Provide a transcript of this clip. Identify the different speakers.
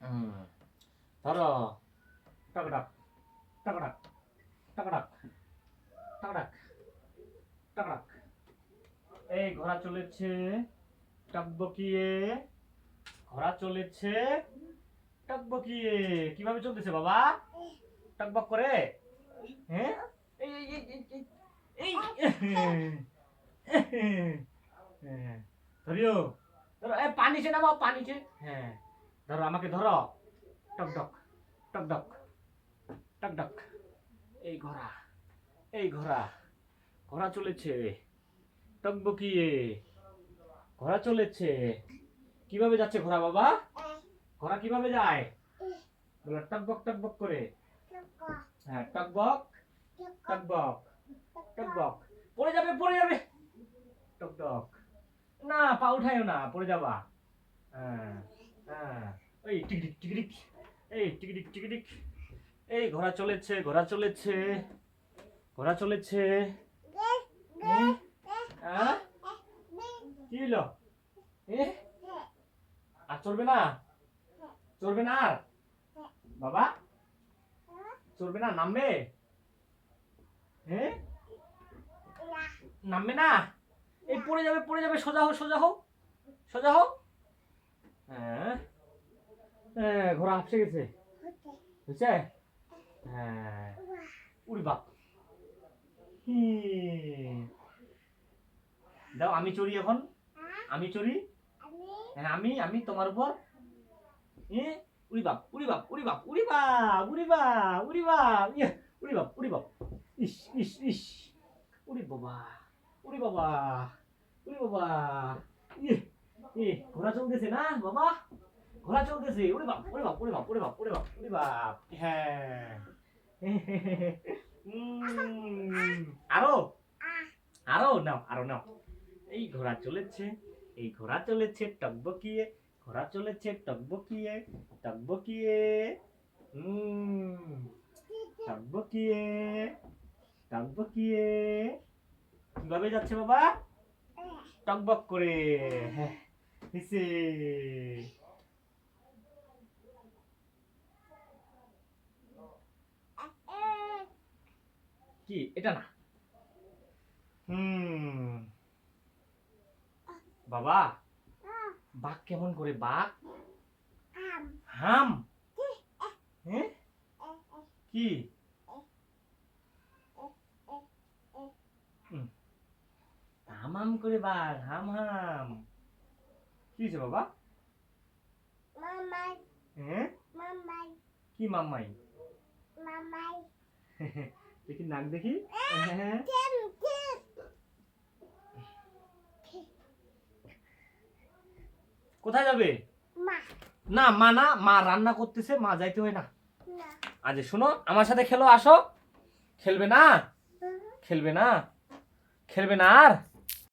Speaker 1: হুম ধরো টকডক টকডক টকডক টকডক টকডক এই ঘোড়া চলেছে টকবকিয়ে ঘোড়া চলেছে টকবকিয়ে কীভাবে চলতেছে বাবা টকবক করে হ্যাঁ এই এই এই হ্যাঁ ধরিও ধরো এ পানিছে নামাও পানিছে হ্যাঁ ধরো, আমাকে ধরো। টকডক টকডক টকডক এই ঘোড়া এই ঘোড়া ঘোড়া চলেছে। টকবকিয়ে ঘোড়া চলেছে। কীভাবে যাচ্ছে ঘোড়া বাবা? ঘোড়া কীভাবে যায়? বলো টকবক টকবক করে। হ্যাঁ টকবক টকবক টকবক পড়ে যাবে পড়ে যাবে। টকটক না, পা উঠায়ও না, পড়ে যাবা। হ্যাঁ। হ্যাঁ। এই টিকটিক টিকটিক এই টিকটিক টিকটিক। এই ঘোড়া চলেছে ঘোড়া চলেছে ঘোড়া চলেছে। হ্যাঁ? কি হলো এ? আর চলবে না? চলবে না আর? বাবা? চলবে না নামবে? হ্যাঁ নামবে না? এই পড়ে যাবে পড়ে যাবে সোজা হোক সোজা হোক সোজা হ্যাঁ হ্যাঁ, ঘোড়া হাঁপসে গেছে? বুঝছে হ্যাঁ। উড়ি বাপ। দাও আমি চড়ি এখন। আমি চড়ি? হ্যাঁ আমি আমি তোমার উপর। উড়ি বাপ উড়ি বাপ উড়ি বাপ উড়ি বাপ উড়ি বাপ উড়ি বাপ। ইয়ে উড়ি বাপ উড়ি বাপ। ইস ইস ইস। উড়ি বাবা উড়ি বাবা উড়ি বাবা। ইয়ে ঘোড়া চলতেছে না বাবা? ঘোড়া চলতেছে ওরে বাপ উড়ি বাপ উড়ি বাপ উড়ি বাপ উড়ি বাপ উড়ি বাপ হ্যাঁ আরও আরও নাও আরও নাও এই ঘোড়া চলেছে এই ঘোড়া চলেছে টকবকিয়ে ঘোড়া চলেছে টকবকিয়ে টকবকিয়ে টকবকিয়ে টকবকিয়ে কীভাবে যাচ্ছে বাবা টকবক করে হ্যাঁ কি? এটা না। হুম। বাবা বাঘ কেমন করে বাঘ? হাম। কি? হুম। হাম হাম করে বাঘ হাম হাম। কি হয়েছে বাবা? হ্যাঁ কি মাম্মাই। দেখি নাক দেখি। হ্যাঁ কোথায় যাবে? না মা না মা রান্না করতেছে মা যাইতে হয় না। আজ শোনো আমার সাথে খেলো আসো। খেলবে না? খেলবে না? খেলবে না আর?